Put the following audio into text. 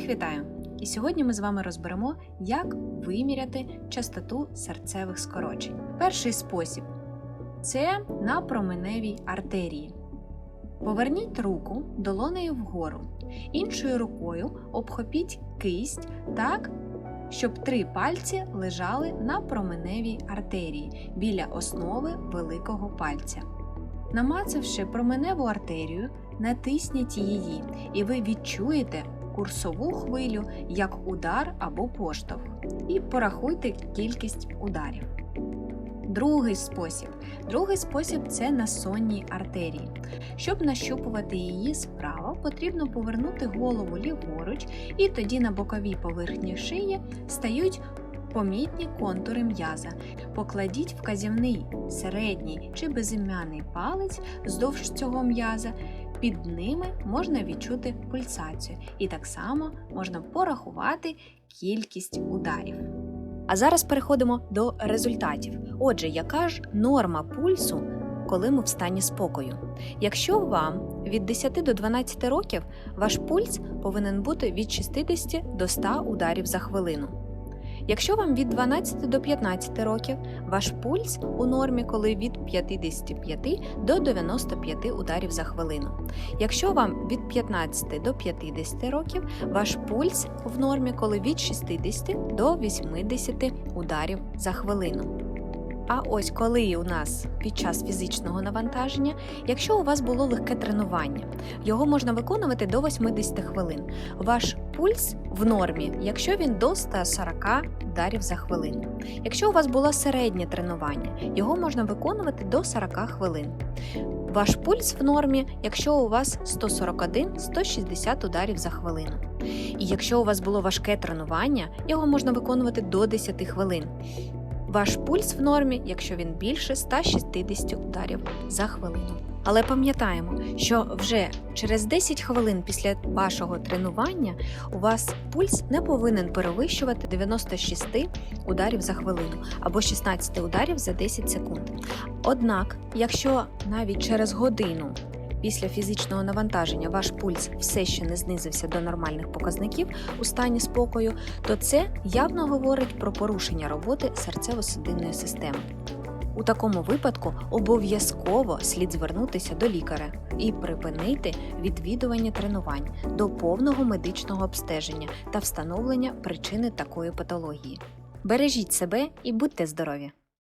вітаю! І сьогодні ми з вами розберемо, як виміряти частоту серцевих скорочень. Перший спосіб це на променевій артерії. Поверніть руку долонею вгору, іншою рукою обхопіть кисть так, щоб три пальці лежали на променевій артерії біля основи великого пальця. Намацавши променеву артерію, натисніть її, і ви відчуєте курсову хвилю як удар або поштовх. І порахуйте кількість ударів. Другий спосіб. Другий спосіб це на сонній артерії. Щоб нащупувати її справа, потрібно повернути голову ліворуч, і тоді на боковій поверхні шиї стають помітні контури м'яза. Покладіть вказівний, середній чи безім'яний палець вздовж цього м'яза. Під ними можна відчути пульсацію, і так само можна порахувати кількість ударів. А зараз переходимо до результатів. Отже, яка ж норма пульсу, коли ми в стані спокою? Якщо вам від 10 до 12 років ваш пульс повинен бути від 60 до 100 ударів за хвилину. Якщо вам від 12 до 15 років, ваш пульс у нормі, коли від 55 до 95 ударів за хвилину. Якщо вам від 15 до 50 років, ваш пульс в нормі, коли від 60 до 80 ударів за хвилину. А ось коли у нас під час фізичного навантаження, якщо у вас було легке тренування, його можна виконувати до 80 хвилин. Ваш пульс в нормі, якщо він до 140 ударів за хвилину. Якщо у вас було середнє тренування, його можна виконувати до 40 хвилин. Ваш пульс в нормі, якщо у вас 141-160 ударів за хвилину. І якщо у вас було важке тренування, його можна виконувати до 10 хвилин. Ваш пульс в нормі, якщо він більше 160 ударів за хвилину. Але пам'ятаємо, що вже через 10 хвилин після вашого тренування у вас пульс не повинен перевищувати 96 ударів за хвилину або 16 ударів за 10 секунд. Однак, якщо навіть через годину після фізичного навантаження ваш пульс все ще не знизився до нормальних показників у стані спокою, то це явно говорить про порушення роботи серцево-судинної системи. У такому випадку обов'язково слід звернутися до лікаря і припинити відвідування тренувань до повного медичного обстеження та встановлення причини такої патології. Бережіть себе і будьте здорові!